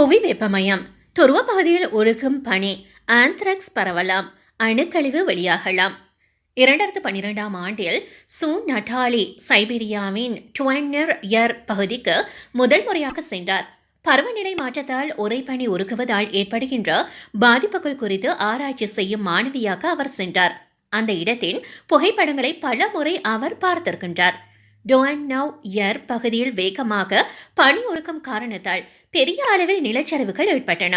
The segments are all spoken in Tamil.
புவி வெப்பமயம் துருவ பகுதியில் உருகும் பனி ஆந்த்ராக்ஸ் பரவலாம் அணுக்கழிவு வெளியாகலாம். இரண்டாயிரத்து பன்னிரெண்டாம் ஆண்டில் சூன் நட்டாலி சைபீரியாவின் டுவன்னர் எர் பகுதிக்கு முதல் முறையாக சென்றார். பருவநிலை மாற்றத்தால் உரைப்பணி உருகுவதால் ஏற்படுகின்ற பாதிப்புகள் குறித்து ஆராய்ச்சி செய்யும் மாணவியாக அவர் சென்றார். அந்த இடத்தின் புகைப்படங்களை பல முறை அவர் பார்த்திருக்கின்றார். டொயன்னவ் எர் பகுதியில் வேகமாக பனி உருக்கும் காரணத்தால் பெரிய அளவில் நிலச்சரிவுகள் ஏற்பட்டன.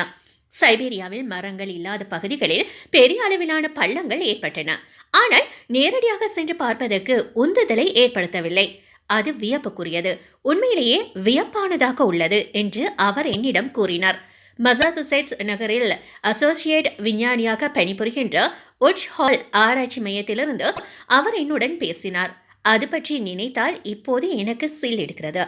சைபீரியாவில் மரங்கள் இல்லாத பகுதிகளில் பெரிய அளவிலான பள்ளங்கள் ஏற்பட்டன. ஆனால் நேரடியாக சென்று பார்ப்பதற்கு உந்துதலை ஏற்படுத்தவில்லை. அது வியப்புக்குரியது. உண்மையிலேயே வியப்பானதாக உள்ளது என்று அவர் என்னிடம் கூறினார். மசாசுசெட்ஸ் நகரில் அசோசியேட் விஞ்ஞானியாக பணிபுரிகின்ற உட்ஹால் ஆராய்ச்சி மையத்திலிருந்து அவர் என்னுடன் பேசினார். அது பற்றி நினைத்தால் இப்போது எனக்கு சீல் எடுக்கிறது.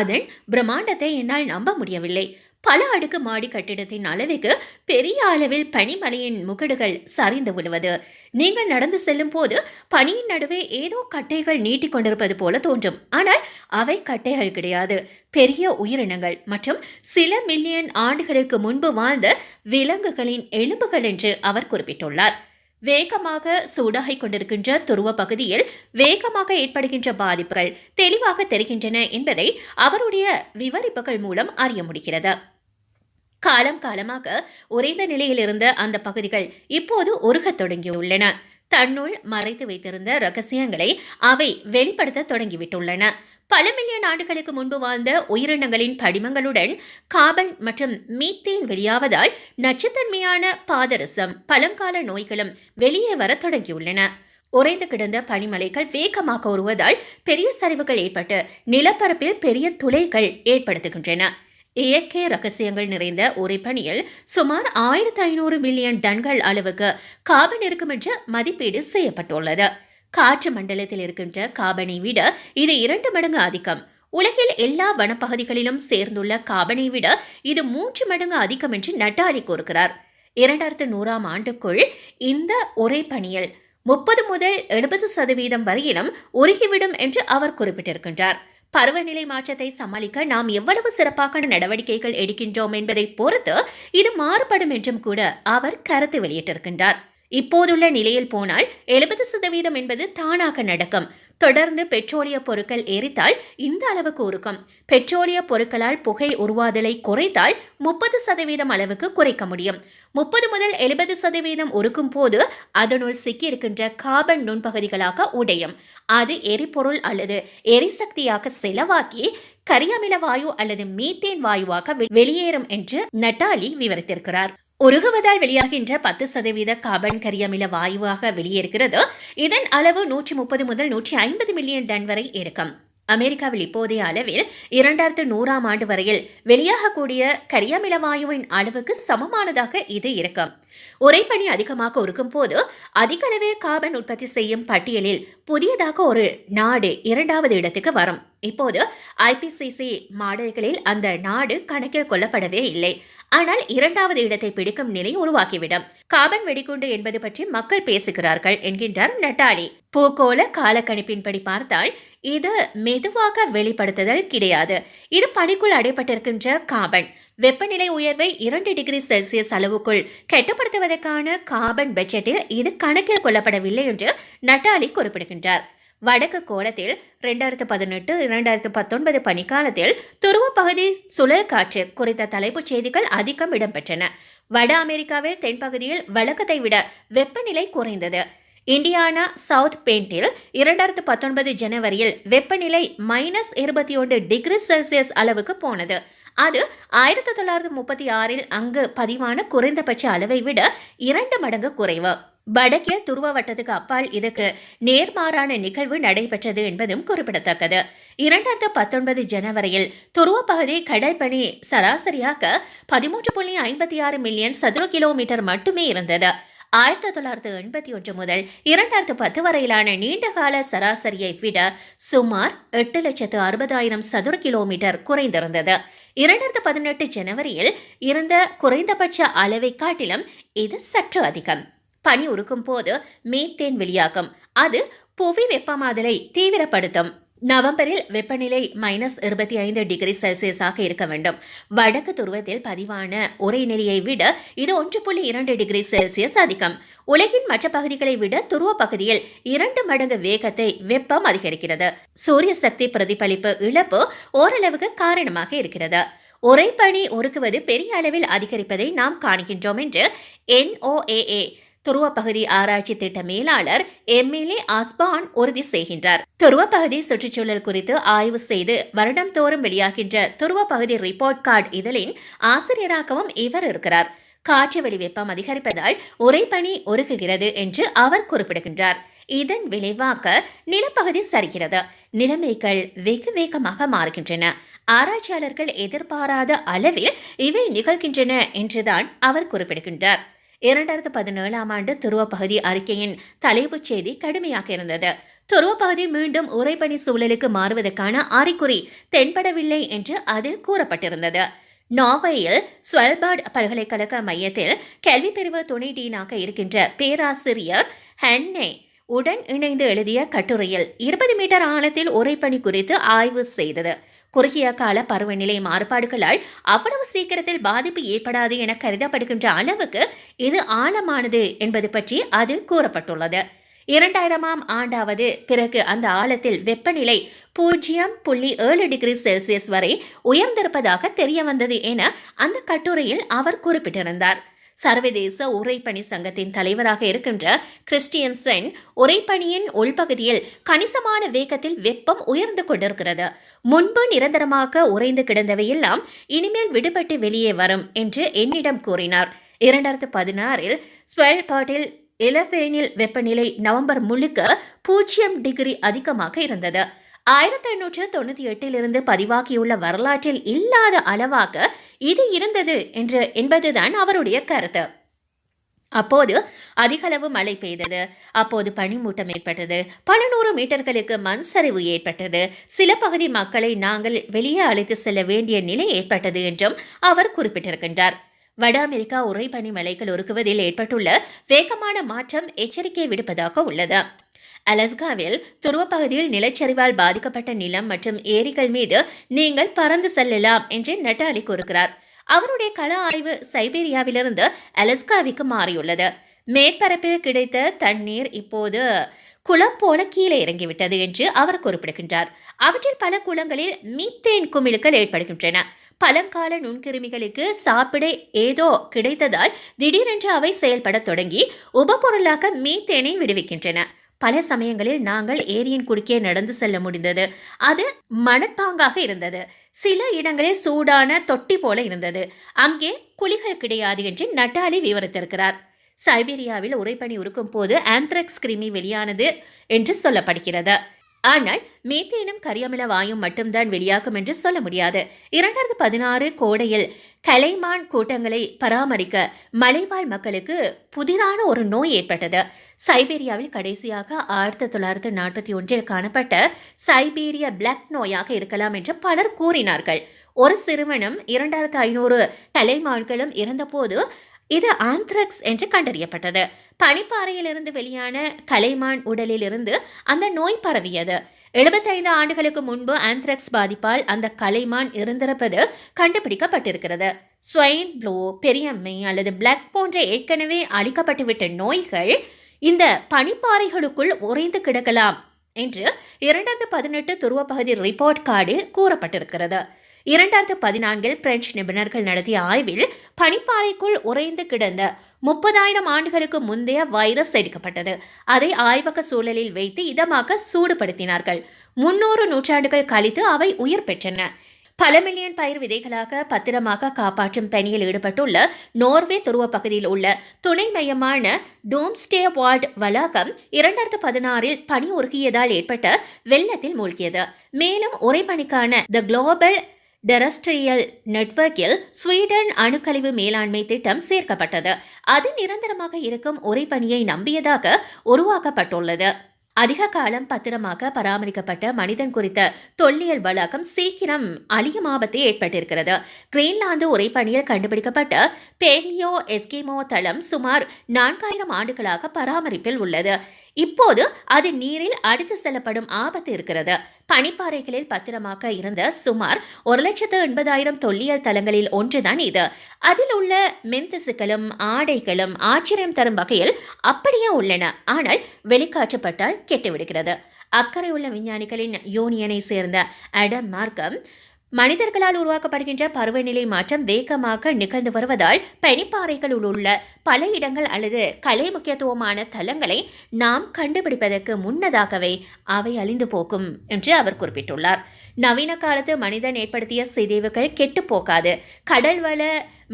அதன் பிரம்மாண்டத்தை என்னால் நம்ப முடியவில்லை. பல அடுக்கு மாடி கட்டிடத்தின் அளவுக்கு பெரிய அளவில் பனிமலையின் முகடுகள் சரிந்து விடுவது நீங்கள் நடந்து செல்லும் போது பனியின் நடுவே ஏதோ கட்டைகள் நீட்டிக்கொண்டிருப்பது போல தோன்றும். ஆனால் அவை கட்டைகள் கிடையாது. பெரிய உயிரினங்கள் மற்றும் சில மில்லியன் ஆண்டுகளுக்கு முன்பு வாழ்ந்த விலங்குகளின் எலும்புகள் என்று அவர் குறிப்பிட்டுள்ளார். வேகமாக சூடாகிக் கொண்டிருக்கின்ற துருவ பகுதியில் வேகமாக ஏற்படுகின்ற பாதிப்புகள் தெளிவாக தெரிகின்றன என்பதை அவருடைய விவரிப்புகள் மூலம் அறிய முடிகிறது. காலம் காலமாக உறைந்த நிலையில் இருந்த அந்த பகுதிகள் இப்போது உருகத் தொடங்கியுள்ளன. தன்னுள் மறைத்து வைத்திருந்த ரகசியங்களை அவை வெளிப்படுத்த தொடங்கிவிட்டுள்ளன. பல மில்லியன் ஆண்டுகளுக்கு முன்பு வாழ்ந்த உயிரினங்களின் படிமங்களுடன் கார்பன் மற்றும் மீத்தேன் வெளியாவதால் நச்சுத்தன்மையான பாதரசம் பழங்கால நோய்களும் வெளியே வர தொடங்கியுள்ளன. உறைந்து கிடந்த பனிமலைகள் வேகமாக உருவதால் பெரிய சரிவுகள் ஏற்பட்டு நிலப்பரப்பில் பெரிய துளைகள் ஏற்படுத்துகின்றன. இயற்கை ரகசியங்கள் நிறைந்த உரைப்பணியில் சுமார் ஆயிரத்தி ஐநூறு மில்லியன் டன்கள் அளவுக்கு கார்பன் இருக்கும் என்று மதிப்பீடு செய்யப்பட்டுள்ளது. காற்று மண்டலத்தில் இருக்கின்ற காபனை விட இது இரண்டு மடங்கு அதிகம். உலகில் எல்லா வனப்பகுதிகளிலும் சேர்ந்துள்ள காபனை விட இது மூன்று மடங்கு அதிகம் என்று நட்டாலி கூறுகிறார். இரண்டாயிரத்து நூறாம் ஆண்டுக்குள் இந்த ஒரே பணியில் முப்பது முதல் எழுபது சதவீதம் வரையிலும் உருகிவிடும் என்று அவர் குறிப்பிட்டிருக்கின்றார். பருவநிலை மாற்றத்தை சமாளிக்க நாம் எவ்வளவு சிறப்பாக நடவடிக்கைகள் எடுக்கின்றோம் என்பதை பொறுத்து இது மாறுபடும் என்றும் கூட அவர் கருத்து வெளியிட்டிருக்கின்றார். இப்போதுள்ள நிலையில் போனால் எழுபது சதவீதம் என்பது தானாக நடக்கும். தொடர்ந்து பெட்ரோலிய பொருட்கள் எரித்தால் இந்த அளவுக்கு உருக்கும் பெட்ரோலிய பொருட்களால் புகை உருவாதலை குறைத்தால் முப்பது சதவீதம் அளவுக்கு குறைக்க முடியும். முப்பது முதல் எழுபது சதவீதம் உருக்கும் போது அதனுள் சிக்கியிருக்கின்ற கார்பன் நுண்பகுதிகளாக உடையும். அது எரிபொருள் அல்லது எரிசக்தியாக செலவாக்கி கரியமில வாயு அல்லது மீத்தேன் வாயுவாக வெளியேறும் என்று நட்டாலி விவரித்திருக்கிறார். உருகுவதால் வெளியாகின்ற பத்து சதவீத கார்பன் கரியமில வாயுவாக வெளியேறுகிறது. இதன் அளவு நூற்றி முப்பது முதல் நூற்றி ஐம்பது மில்லியன் டன் வரை இருக்கும் அமெரிக்காவில் இப்போதைய அளவில் இரண்டாயிரத்து நூறாம் ஆண்டு வரையில் வெளியாகக்கூடிய கரியமில வாயுவின் அளவுக்கு சமமானதாக இது இருக்கும் உரைப்பணி அதிகமாக இருக்கும் போது அதிக அளவே கார்பன் உற்பத்தி செய்யும் பட்டியலில் புதியதாக ஒரு நாடு இரண்டாவது இடத்துக்கு வரும். இப்போது ஐபிசிசி மாடல்களில் அந்த நாடு கணக்கில் கொள்ளப்படவே இல்லை. ஆனால் இரண்டாவது இடத்தை பிடிக்கும் நிலை உருவாக்கிவிடும் காபன் வெடிகுண்டு என்பது பற்றி மக்கள் பேசுகிறார்கள் என்கின்றார் நட்டாலி பூகோள காலக்கணிப்பின்படி பார்த்தால் இது மெதுவாக வெளிப்படுத்துதல் கிடையாது. இது பனிக்குள் அடைப்பட்டிருக்கின்ற காபன் வெப்பநிலை உயர்வை இரண்டு டிகிரி செல்சியஸ் அளவுக்குள் கெட்டப்படுத்துவதற்கான கார்பன் பட்ஜெட்டில் இது கணக்கில் கொள்ளப்படவில்லை என்று நட்டாலி குறிப்பிடுகின்றார். வடக்கு கோலத்தில் ரெண்டாயிரத்து பதினெட்டு இரண்டாயிரத்து பத்தொன்பது பனிக்காலத்தில் துருவ பகுதி சுழல் காற்று குறித்த தலைப்புச் செய்திகள் அதிகம் இடம்பெற்றன. வட அமெரிக்காவில் தென்பகுதியில் வழக்கத்தை விட வெப்பநிலை குறைந்தது. இந்தியானா சவுத் பெயிண்டில் இரண்டாயிரத்து பத்தொன்பது ஜனவரியில் வெப்பநிலை மைனஸ் இருபத்தி ஒன்று டிகிரி செல்சியஸ் அளவுக்கு போனது. அது ஆயிரத்தி தொள்ளாயிரத்தி முப்பத்தி ஆறில் அங்கு பதிவான குறைந்தபட்ச அளவை விட இரண்டு மடங்கு குறைவு. வடக்கே துருவ வட்டத்துக்கு அப்பால் இதுக்கு நேர்மாறான நிகழ்வு நடைபெற்றது என்பதும் குறிப்பிடத்தக்கது. இரண்டாயிரத்து பத்தொன்பது ஜனவரியில் துருவ பகுதி கடல் பணி சராசரியாக பதிமூன்று புள்ளி ஐம்பத்தி ஆறு மில்லியன் சதுர கிலோமீட்டர் மட்டுமே இருந்தது. ஆயிரத்தி தொள்ளாயிரத்து எண்பத்தி ஒன்று முதல் இரண்டாயிரத்து பத்து வரையிலான நீண்டகால சராசரியை விட சுமார் எட்டு லட்சத்து அறுபதாயிரம் சதுர கிலோமீட்டர் குறைந்திருந்தது. இரண்டாயிரத்து பதினெட்டு ஜனவரியில் இருந்த குறைந்தபட்ச அளவை காட்டிலும் இது சற்று அதிகம். பனி உருக்கும் போது மீத்தேன் வெளியாகும். அது புவி வெப்பமாதலை தீவிரப்படுத்தும். நவம்பரில் வெப்பநிலை மைனஸ் இருபத்தி ஐந்து டிகிரி செல்சியஸாக இருக்க வேண்டும். வடக்கு துருவத்தில் பதிவான உரைநிலையை விட இது ஒன்று புள்ளி இரண்டு டிகிரி செல்சியஸ் அதிகம். உலகின் மற்ற பகுதிகளை விட துருவ பகுதியில் இரண்டு மடங்கு வேகத்தை வெப்பம் அதிகரிக்கிறது. சூரிய சக்தி பிரதிபலிப்பு இழப்பு ஓரளவுக்கு காரணமாக இருக்கிறது. உரைப்பணி உருக்குவது பெரிய அளவில் அதிகரிப்பதை நாம் காண்கின்றோம் என்று என்ஓஏஏ துருவ பகுதி ஆராய்ச்சி திட்ட மேலாளர் எம்எல்ஏ ஆஸ்பான் உறுதி செய்கின்றார். துருவ பகுதி சுற்றுச்சூழல் குறித்து ஆய்வு செய்து வருடம் தோறும் வெளியாகின்ற துருவ பகுதி ரிப்போர்ட் கார்டு இதழின் ஆசிரியராகவும் இவர் இருக்கிறார். காற்று வெளி வெப்பம் அதிகரிப்பதால் உரைப்பணி உருகுகிறது என்று அவர் குறிப்பிடுகின்றார். இதன் விளைவாக நிலப்பகுதி சரிகிறது. நிலைமைகள் வெகு வேகமாக மாறுகின்றன. ஆராய்ச்சியாளர்கள் எதிர்பாராத அளவில் இவை நிகழ்கின்றன என்றுதான் அவர் குறிப்பிடுகின்றார். இரண்டாயிரத்து பதினேழாம் ஆண்டு துருவப்பகுதி அறிக்கையின் தலைப்புச் செய்தி கடுமையாக இருந்தது. துருவப்பகுதி மீண்டும் உறைபனி சூழலுக்கு மாறுவதற்கான அறிகுறி தென்படவில்லை என்று அதில் கூறப்பட்டிருந்தது. நார்வேயில் ஸ்வெல்பர்ட் பல்கலைக்கழக மையத்தில் கல்வி பிரிவு துணை டீனாக இருக்கின்ற பேராசிரியர் ஹென்னே உடன் இணைந்து எழுதிய கட்டுரையில் இருபது மீட்டர் ஆழத்தில் உறைபனி குறித்து ஆய்வு செய்தது. குறுகிய கால பருவநிலை மாறுபாடுகளால் அவ்வளவு சீக்கிரத்தில் பாதிப்பு ஏற்படாது என கருதப்படுகின்ற அளவுக்கு இது ஆழமானது என்பது பற்றி அது கூறப்பட்டுள்ளது. இரண்டாயிரமாம் ஆண்டாவது பிறகு அந்த ஆழத்தில் வெப்பநிலை பூஜ்ஜியம் புள்ளி ஏழு டிகிரி செல்சியஸ் வரை உயர்ந்திருப்பதாக தெரிய வந்தது என அந்த கட்டுரையில் அவர் குறிப்பிட்டிருந்தார். சர்வதேச உரைப்பணி சங்கத்தின் தலைவராக இருக்கின்ற கிறிஸ்டியன்சன் உரைப்பணியின் உள்பகுதியில் கணிசமான வேகத்தில் வெப்பம் உயர்ந்து கொண்டிருக்கிறது. முன்பு நிரந்தரமாக உறைந்து கிடந்தவையெல்லாம் இனிமேல் விடுபட்டு வெளியே வரும் என்று என்னிடம் கூறினார். இரண்டாயிரத்து பதினாறில் ஸ்வெல்பாட்டில் இலவேனில் வெப்பநிலை நவம்பர் முழுக்க பூஜ்ஜியம் டிகிரி அதிகமாக இருந்தது. ஆயிரத்தி எண்ணூற்று தொண்ணூற்றி எட்டிலிருந்து பதிவாகியுள்ள வரலாற்றில் இல்லாத அளவாக இது இருந்தது என்று என்பதுதான் அவருடைய கருத்து. அப்போது அதிகளவு மழை பெய்தது. அப்போது பனிமூட்டம் ஏற்பட்டது. பல நூறு மீட்டர்களுக்கு மண் சரிவு ஏற்பட்டது. சில பகுதி மக்களை நாங்கள் வெளியே அழைத்து செல்ல வேண்டிய நிலை ஏற்பட்டது என்றும் அவர் குறிப்பிட்டிருக்கின்றார். வட அமெரிக்கா உறைபனி மலைகள் உருக்குவதில் ஏற்பட்டுள்ள வேகமான மாற்றம் எச்சரிக்கை விடுப்பதாக உள்ளது. அலஸ்காவில் துருவப்பகுதியில் நிலச்சரிவால் பாதிக்கப்பட்ட நிலம் மற்றும் ஏரிகள் மீது நீங்கள் பறந்து செல்லலாம் என்று நட்டாலி கூறுகிறார். அவருடைய கள ஆய்வு சைபீரியாவிலிருந்து அலஸ்காவிற்கு மாறியுள்ளது. மேற்பரப்பில் கிடைத்த தண்ணீர் இப்போது குளம் போல கீழே இறங்கிவிட்டது என்று அவர் குறிப்பிடுகின்றார். அவற்றில் பல குளங்களில் மீத்தேன் குமிழுக்கள் ஏற்படுகின்றன. பழங்கால நுண்கிருமிகளுக்கு சாப்பிட ஏதோ கிடைத்ததால் திடீரென்று அவை செயல்படத் தொடங்கி உபபொருளாக மீத்தேனை விடுவிக்கின்றன. பல சமயங்களில் நாங்கள் ஏரியின் குறுக்கே நடந்து செல்ல முடிந்தது. அது மணப்பாங்காக இருந்தது. சில இடங்களில் சூடான தொட்டி போல இருந்தது. அங்கே குழிகள் கிடையாது என்று நட்டாலி விவரித்திருக்கிறார். சைபீரியாவில் உறைபனி உருக்கும் போது ஆந்த்ரக்ஸ் கிருமி வெளியானது என்று சொல்லப்படுகிறது. ஆனால் மீத்தேனும் கரியமில வாயும் மட்டும்தான் வெளியாகும் என்று சொல்ல முடியாது. இரண்டாயிரத்து பதினாறு கோடையில் கலைமான் கூட்டங்களை பராமரிக்க மலைவாழ் மக்களுக்கு புதிரான ஒரு நோய் ஏற்பட்டது. சைபீரியாவில் கடைசியாக ஆயிரத்தி தொள்ளாயிரத்து நாற்பத்தி ஒன்றில் காணப்பட்ட சைபீரிய பிளாக் நோயாக இருக்கலாம் என்று பலர் கூறினார்கள். ஒரு சிறுவனும் இரண்டாயிரத்து ஐநூறு கலைமான்களும் இருந்தபோது இது ஆந்த்ராக்ஸ் என்று கண்டறியப்பட்டது. பனிப்பாறையிலிருந்து வெளியான கலைமான் உடலிலிருந்து அந்த நோய் பரவியது. எழுபத்தைந்து ஆண்டுகளுக்கு முன்பு ஆந்த்ராக்ஸ் பாதிப்பால் அந்த கலைமான் இருந்திருப்பது கண்டுபிடிக்கப்பட்டிருக்கிறது. ஸ்வைன் ப்ளூ பெரியம்மை அல்லது பிளாக் போன்ற ஏற்கனவே அழிக்கப்பட்டுவிட்ட நோய்கள் இந்த பனிப்பாறைகளுக்குள் உறைந்து கிடக்கலாம் என்று இரண்டாயிரத்து பதினெட்டு துருவப்பகுதி ரிப்போர்ட் கார்டில் கூறப்பட்டிருக்கிறது. இரண்டாயிரத்து பதினான்கில் பிரெஞ்சு நிபுணர்கள் நடத்திய ஆய்வில் பனிப்பாறைக்குள் உறைந்து கிடந்த முப்பதாயிரம் ஆண்டுகளுக்கு முந்தைய வைரஸ் எடுக்கப்பட்டது. அதை ஆய்வக சூழலில் வைத்து இதமாக சூடுபடுத்தினார்கள். முன்னூறு நூற்றாண்டுகள் கழித்து அவை உயிர் பெற்றன. பல மில்லியன் பயிர் விதைகளாக பத்திரமாக காப்பாற்றும் பணியில் ஈடுபட்டுள்ள நோர்வே துருவ பகுதியில் உள்ள துணை மையமான டோம்ஸ்டே வால்ட் வளாகம் இரண்டாயிரத்து பதினாறில் பனி உருகியதால் ஏற்பட்ட வெள்ளத்தில் மூழ்கியது. மேலும் உரைப்பணிக்கான த குளோபல் டெரஸ்ட்ரியல் நெட்வொர்க்கில் ஸ்வீடன் அணுக்கழிவு மேலாண்மை திட்டம் சேர்க்கப்பட்டது அது நிரந்தரமாக இருக்கும் உறைபனியை நம்பியதாக உருவாக்கப்பட்டுள்ளது அதிக காலம் பத்திரமாக பராமரிக்கப்பட்ட மனிதன் குறித்த தொல்லியல் வளாகம் சீக்கிரம் அழியும் ஆபத்தை ஏற்பட்டிருக்கிறது கிரீன்லாந்து உரைப்பணியில் கண்டுபிடிக்கப்பட்ட பேலியோ எஸ்கிமோ தளம் சுமார் நான்காயிரம் ஆண்டுகளாக பராமரிப்பில் உள்ளது இப்போது அது நீரில் அடித்து செல்லப்படும் ஆபத்து இருக்கிறது. பனிப்பாறைகளில் பத்திரமாக்க இருந்த சுமார் ஒரு லட்சத்து எண்பதாயிரம் தொல்லியல் தலங்களில் ஒன்றுதான் இது. அதில் உள்ள மென்திசுக்களும் ஆடைகளும் ஆச்சரியம் தரும் வகையில் அப்படியே உள்ளன. ஆனால் வெளிக்காற்றப்பட்டால் கெட்டுவிடுகிறது. அக்கறை உள்ள விஞ்ஞானிகளின் யூனியனை சேர்ந்த அடம் மார்க்கம் மனிதர்களால் உருவாக்கப்படுகின்ற பருவநிலை மாற்றம் வேகமாக நிகழ்ந்து வருவதால் பனிப்பாறைகளில் உள்ள பல இடங்கள் அல்லது கலை முக்கியத்துவமான தலங்களை நாம் கண்டுபிடிப்பதற்கு முன்னதாகவே அவை அழிந்து போகும் என்று அவர் குறிப்பிட்டுள்ளார். நவீன காலத்து மனிதன் ஏற்படுத்திய சிதைவுகள் கெட்டு போகாது. கடல்வள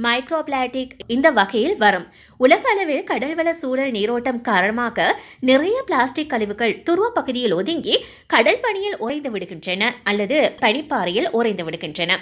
மைக்ரோபிளாட்டிக் இந்த வகையில் வரும். உலக அளவில் கடல்வள சூழல் நீரோட்டம் காரணமாக நிறைய பிளாஸ்டிக் கழிவுகள் துருவ பகுதியில் ஒதுங்கி கடல் பணியில் உறைந்து விடுகின்றன அல்லது பனிப்பாறையில் உறைந்து விடுகின்றன.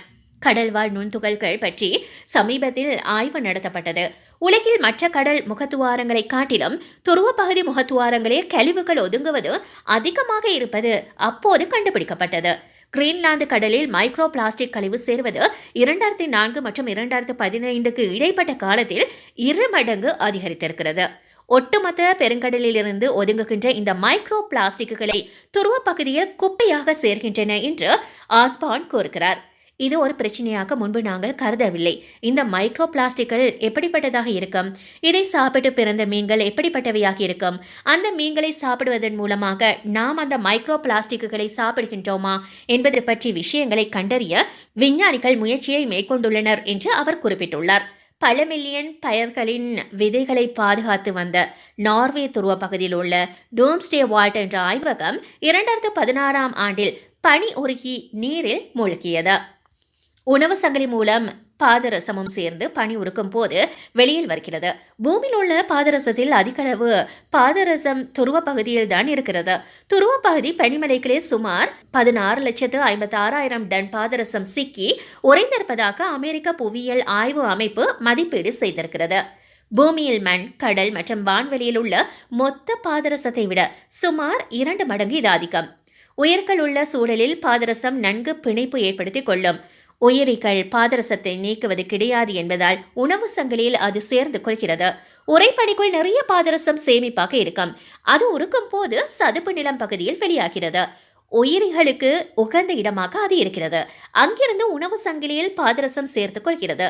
கடல்வாழ் நுண்துகள்கள் பற்றி சமீபத்தில் ஆய்வு நடத்தப்பட்டது. உலகில் மற்ற கடல் முகத்துவாரங்களை காட்டிலும் துருவ பகுதி முகத்துவாரங்களில் கழிவுகள் ஒதுங்குவது அதிகமாக இருப்பது அப்போது கண்டுபிடிக்கப்பட்டது. கிரீன்லாந்து கடலில் மைக்ரோ பிளாஸ்டிக் கழிவு சேர்வது இரண்டாயிரத்தி நான்கு மற்றும் இரண்டாயிரத்தி பதினைந்துக்கு இடைப்பட்ட காலத்தில் இரு மடங்கு அதிகரித்திருக்கிறது. ஒட்டுமொத்த பெருங்கடலிலிருந்து ஒதுங்குகின்ற இந்த மைக்ரோ பிளாஸ்டிக்குகளை துருவ பகுதியில் குப்பையாக சேர்கின்றன என்று ஆஸ்பான் கூறுகிறார். இது ஒரு பிரச்சனையாக முன்பு நாங்கள் கருதவில்லை. இந்த மைக்ரோ பிளாஸ்டிக்கள் எப்படிப்பட்டதாக இருக்கும்? இதை சாப்பிட்டு பிறந்த மீன்கள் எப்படிப்பட்டவையாக இருக்கும்? அந்த மீன்களை சாப்பிடுவதன் மூலமாக நாம் அந்த மைக்ரோ பிளாஸ்டிக்குகளை சாப்பிடுகின்றோமா என்பது பற்றி விஷயங்களை கண்டறிய விஞ்ஞானிகள் முயற்சியை மேற்கொண்டுள்ளனர் என்று அவர் குறிப்பிட்டுள்ளார். பல மில்லியன் பயிர்களின் விதைகளை பாதுகாத்து வந்த நார்வே துருவ பகுதியில் உள்ள டோம்ஸ்டே வால்ட் என்ற ஆய்வகம் இரண்டாயிரத்து பதினாறாம் ஆண்டில் பனி உருகி நீரில் மூழ்கியது. உணவு சங்கிலி மூலம் பாதரசமும் சேர்ந்து பனி உருக்கும் போது வெளியில் வருகிறது. பூமியில் உள்ள பாதரசத்தில் அதிகளவு பாதரசம் துருவ பகுதியில் தான் இருக்கிறது. துருவ பகுதி பனிமலைகளே சுமார் பதினாறு லட்சத்து ஐம்பத்தி ஆறாயிரம் டன் பாதரசம் சிக்கி உறைந்திருப்பதாக அமெரிக்க புவியியல் ஆய்வு அமைப்பு மதிப்பீடு செய்திருக்கிறது. பூமியில் மண் கடல் மற்றும் வான்வெளியில் உள்ள மொத்த பாதரசத்தை விட சுமார் இரண்டு மடங்கு இது அதிகம் உயர்கள் உள்ள சூழலில் பாதரசம் நன்கு பிணைப்பு ஏற்படுத்தி கொள்ளும். உயிரிகள் பாதரசத்தை நீக்குவது கிடையாது என்பதால் உணவு சங்கிலியில் அது சேர்ந்து கொள்கிறது. உரைப்படிக்குள் நிறைய பாதரசம் சேமிப்பாக இருக்கும். அது உருக்கும் போது சதுப்பு நிலம் பகுதியில் வெளியாகிறது. உயிரிகளுக்கு உகந்த இடமாக அது இருக்கிறது. அங்கிருந்து உணவு சங்கிலியில் பாதரசம் சேர்த்துக் கொள்கிறது.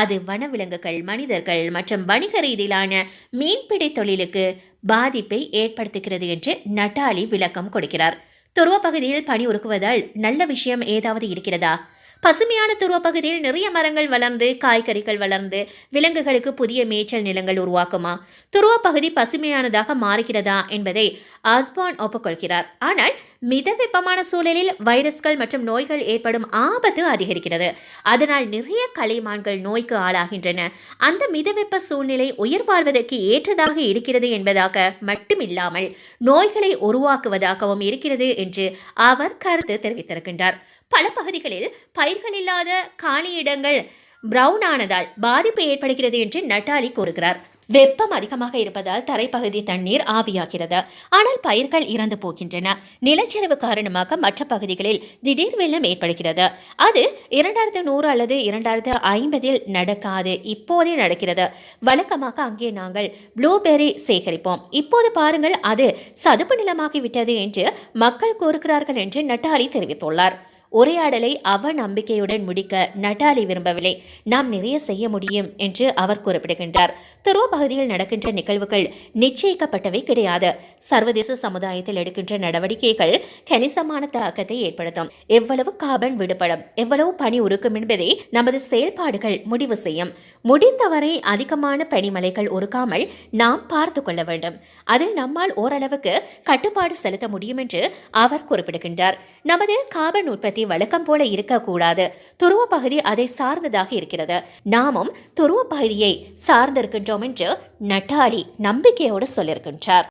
அது வனவிலங்குகள் மனிதர்கள் மற்றும் வணிக ரீதியிலான மீன்பிடி தொழிலுக்கு பாதிப்பை ஏற்படுத்துகிறது என்று நட்டாலி விளக்கம் கொடுக்கிறார். துருவ பகுதியில் பனி உருக்குவதால் நல்ல விஷயம் ஏதாவது இருக்கிறதா? பசுமையான துருவ பகுதியில் நிறைய மரங்கள் வளர்ந்து காய்கறிகள் வளர்ந்து விலங்குகளுக்கு புதிய மேய்ச்சல் நிலங்கள் உருவாக்குமா? துருவ பகுதி பசுமையானதாக மாறுகிறதா என்பதை ஆஸ்பான் ஒப்புக்கொள்கிறார். ஆனால் மித வெப்பமான சூழலில் வைரஸ்கள் மற்றும் நோய்கள் ஏற்படும் ஆபத்து அதிகரிக்கிறது. அதனால் நிறைய கலைமான்கள் நோய்க்கு ஆளாகின்றன. அந்த மிதவெப்ப சூழ்நிலை உயிர் வாழ்வதற்கு ஏற்றதாக இருக்கிறது என்பதாக மட்டுமில்லாமல் நோய்களை உருவாக்குவதாகவும் இருக்கிறது என்று அவர் கருத்து தெரிவித்திருக்கின்றார். பல பகுதிகளில் பயிர்கள் இல்லாத காணியிடங்கள் பிரவுன் ஆனதால் பாதிப்பு ஏற்படுகிறது என்று நட்டாலி கூறுகிறார். வெப்பம் அதிகமாக இருப்பதால் தரைப்பகுதி தண்ணீர் ஆவியாகிறது. ஆனால் பயிர்கள் இறந்து போகின்றன. நிலச்சரிவு காரணமாக மற்ற பகுதிகளில் திடீர் வெள்ளம் ஏற்படுகிறது. அது இரண்டாயிரத்து நூறு அல்லது இரண்டாயிரத்து ஐம்பதில் நடக்காது. இப்போதே நடக்கிறது. வழக்கமாக அங்கே நாங்கள் ப்ளூபெர்ரி சேகரிப்போம். இப்போது பாருங்கள் அது சதுப்பு நிலமாகிவிட்டது என்று மக்கள் கூறுகிறார்கள் என்று நட்டாலி தெரிவித்துள்ளார். உரையாடலை அவ நம்பிக்கையுடன் முடிக்க நட்டாலி விரும்பவில்லை. நாம் நிறைய செய்ய முடியும் என்று அவர் குறிப்பிடுகின்றார். துருவ பகுதியில் நடக்கின்ற நிகழ்வுகள் நிச்சயிக்கப்பட்டவை கிடையாது. சர்வதேச சமுதாயத்தில் எடுக்கின்ற நடவடிக்கைகள் கணிசமான தாக்கத்தை ஏற்படுத்தும். எவ்வளவு காபன் விடுபடும் எவ்வளவு பணி உருக்கும் என்பதை நமது செயல்பாடுகள் முடிவு செய்யும். முடிந்தவரை அதிகமான பனிமலைகள் உருக்காமல் நாம் பார்த்து கொள்ள வேண்டும். அதில் நம்மால் ஓரளவுக்கு கட்டுப்பாடு செலுத்த முடியும் என்று அவர் குறிப்பிடுகின்றார். நமது கார்பன் உற்பத்தி வழக்கம் போல இருக்கக்கூடாது. துருவ பகுதி அதை சார்ந்ததாக இருக்கிறது. நாமும் துருவ பகுதியை சார்ந்திருக்கின்றோம் என்று நட்டாலி நம்பிக்கையோடு சொல்லியிருக்கின்றார்.